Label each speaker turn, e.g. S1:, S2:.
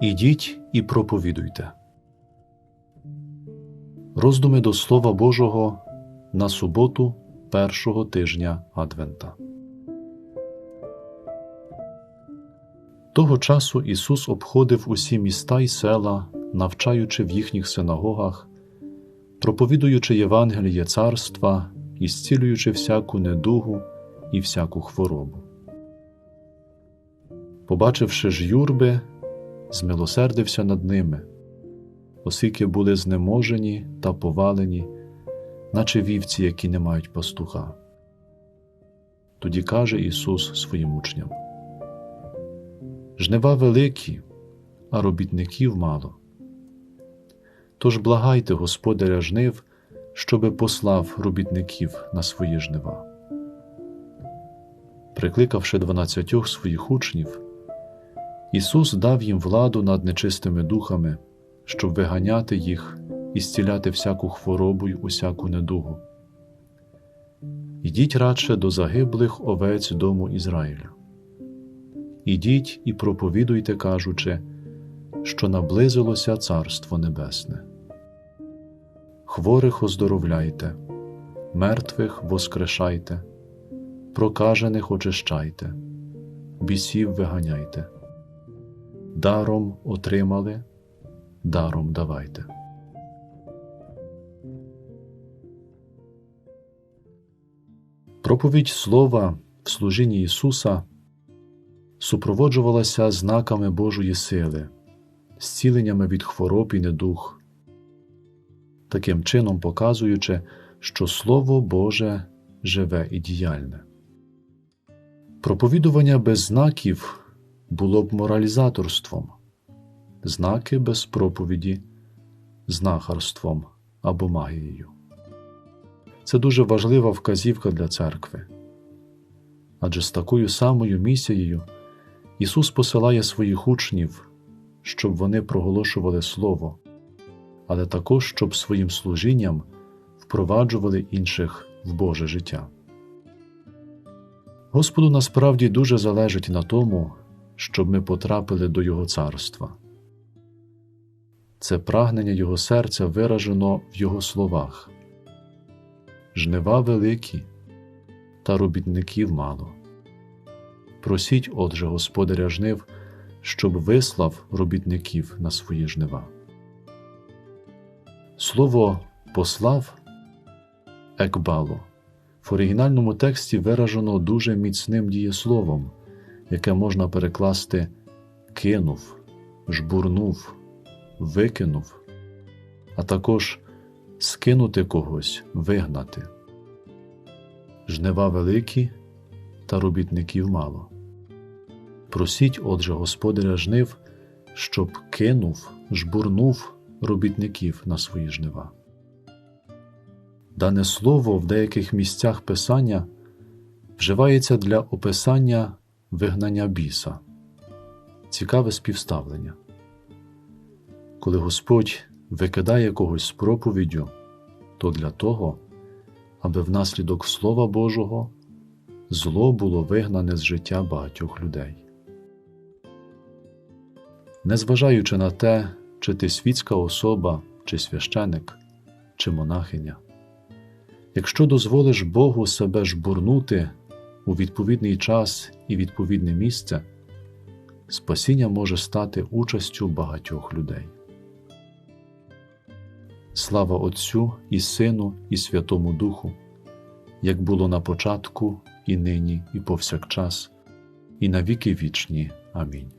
S1: Ідіть і проповідуйте. Роздуми до Слова Божого на суботу першого тижня Адвента. Того часу Ісус обходив усі міста й села, навчаючи в їхніх синагогах, проповідуючи Євангеліє царства і зцілюючи всяку недугу і всяку хворобу. Побачивши ж юрби, змилосердився над ними, оскільки були знеможені та повалені, наче вівці, які не мають пастуха. Тоді каже Ісус своїм учням: Жнива великі, а робітників мало. Тож благайте Господаря жнив, щоби послав робітників на свої жнива. Прикликавши дванадцятьох своїх учнів, Ісус дав їм владу над нечистими духами, щоб виганяти їх і зціляти всяку хворобу й усяку недугу. Ідіть радше до загиблих овець дому Ізраїля. Ідіть і проповідуйте, кажучи, що наблизилося Царство Небесне. Хворих оздоровляйте, мертвих воскрешайте, прокажених очищайте, бісів виганяйте даром отримали, даром давайте. Проповідь Слова в служінні Ісуса супроводжувалася знаками Божої сили, зціленнями від хвороб і недух, таким чином показуючи, що Слово Боже живе і діяльне. Проповідування без знаків було б моралізаторством, знаки без проповіді, знахарством або магією. Це дуже важлива вказівка для церкви. Адже з такою самою місією Ісус посилає своїх учнів, щоб вони проголошували Слово, але також щоб своїм служінням впроваджували інших в Боже життя. Господу насправді дуже залежить на тому, щоб ми потрапили до Його царства. Це прагнення Його серця виражено в Його словах жнива великі, та робітників мало. Просіть, отже, Господаря жнив, щоб вислав робітників на свої жнива. Слово послав екбало в оригінальному тексті виражено дуже міцним дієсловом яке можна перекласти кинув, жбурнув, викинув, а також скинути когось, вигнати. Жнива великі та робітників мало. Просіть, отже, Господаря жнив, щоб кинув, жбурнув робітників на свої жнива. Дане слово в деяких місцях Писання вживається для описання вигнання біса. Цікаве співставлення. Коли Господь викидає когось з проповіддю, то для того, аби внаслідок Слова Божого зло було вигнане з життя багатьох людей. Незважаючи на те, чи ти світська особа, чи священик, чи монахиня, якщо дозволиш Богу себе жбурнути у відповідний час і відповідне місце, спасіння може стати участю багатьох людей. Слава Отцю і Сину, і Святому Духу, як було на початку, і нині, і повсякчас, і на віки вічні. Амінь.